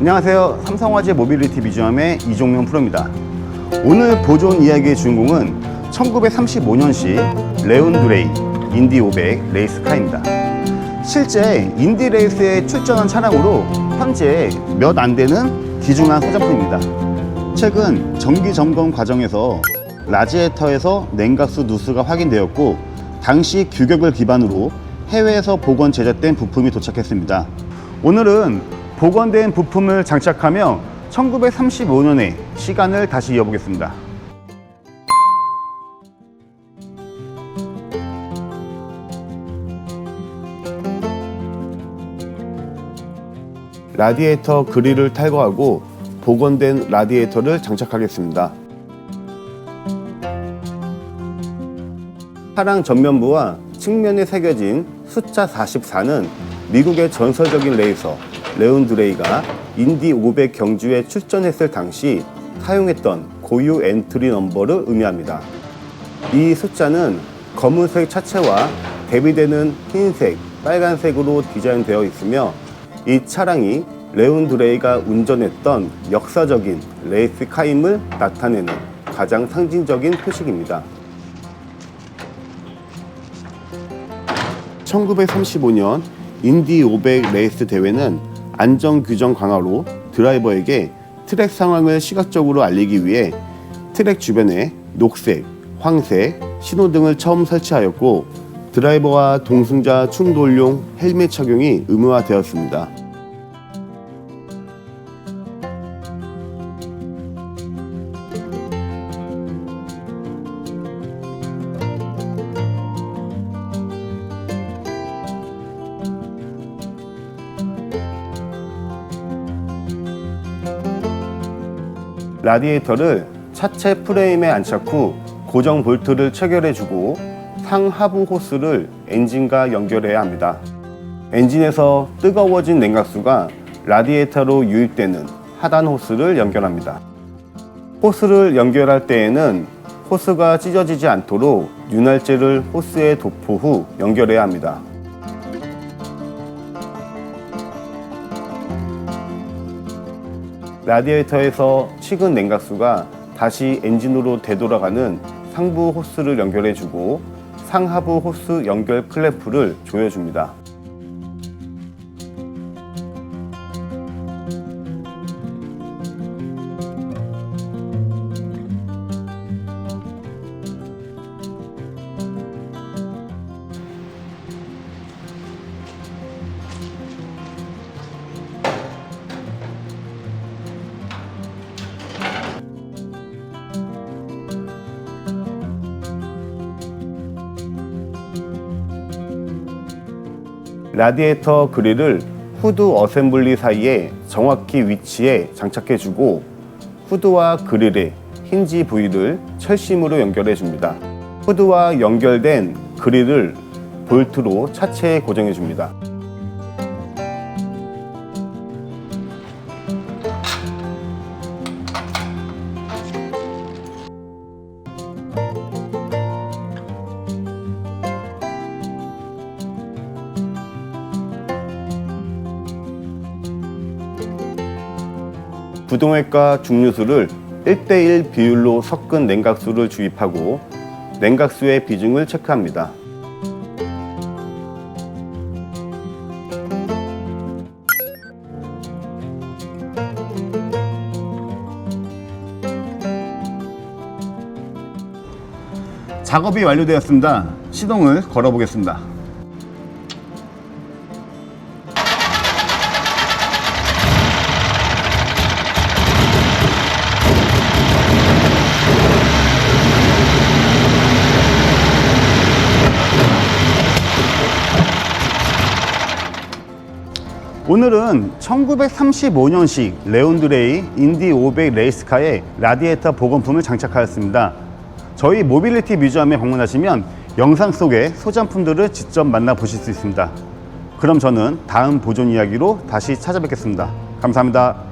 안녕하세요. 삼성화재 모빌리티 비주함의 이종명 프로입니다. 오늘 보존 이야기의 주인공은 1935년식 레온 드레이 인디 500 레이스카입니다. 실제 인디 레이스에 출전한 차량으로 현재 몇 안 되는 귀중한 소장품입니다. 최근 정기 점검 과정에서 라지에이터에서 냉각수 누수가 확인되었고 당시 규격을 기반으로 해외에서 복원 제작된 부품이 도착했습니다. 오늘은 복원된 부품을 장착하며 1935년의 시간을 다시 이어보겠습니다. 라디에이터 그릴을 탈거하고 복원된 라디에이터를 장착하겠습니다. 차량 전면부와 측면에 새겨진 숫자 44는 미국의 전설적인 레이서 레온 드레이가 인디 500 경주에 출전했을 당시 사용했던 고유 엔트리 넘버를 의미합니다. 이 숫자는 검은색 차체와 대비되는 흰색, 빨간색으로 디자인되어 있으며 이 차량이 레온 드레이가 운전했던 역사적인 레이스카임을 나타내는 가장 상징적인 표식입니다. 1935년 인디 500 레이스 대회는 안전 규정 강화로 드라이버에게 트랙 상황을 시각적으로 알리기 위해 트랙 주변에 녹색, 황색 신호 등을 처음 설치하였고 드라이버와 동승자 충돌용 헬멧 착용이 의무화되었습니다. 라디에이터를 차체 프레임에 안착 후 고정 볼트를 체결해주고 상하부 호스를 엔진과 연결해야 합니다. 엔진에서 뜨거워진 냉각수가 라디에이터로 유입되는 하단 호스를 연결합니다. 호스를 연결할 때에는 호스가 찢어지지 않도록 윤활제를 호스에 도포 후 연결해야 합니다. 라디에이터에서 식은 냉각수가 다시 엔진으로 되돌아가는 상부 호스를 연결해주고 상하부 호스 연결 클램프를 조여줍니다. 라디에이터 그릴을 후드 어셈블리 사이에 정확히 위치에 장착해주고 후드와 그릴의 힌지 부위를 철심으로 연결해 줍니다. 후드와 연결된 그릴을 볼트로 차체에 고정해 줍니다. 부동액과 중류수를 1대1 비율로 섞은 냉각수를 주입하고 냉각수의 비중을 체크합니다. 작업이 완료되었습니다. 시동을 걸어 보겠습니다. 오늘은 1935년식 레온드레이 인디 500 레이스카의 라디에이터 보건품을 장착하였습니다. 저희 모빌리티 뮤지엄에 방문하시면 영상 속의 소장품들을 직접 만나보실 수 있습니다. 그럼 저는 다음 보존 이야기로 다시 찾아뵙겠습니다. 감사합니다.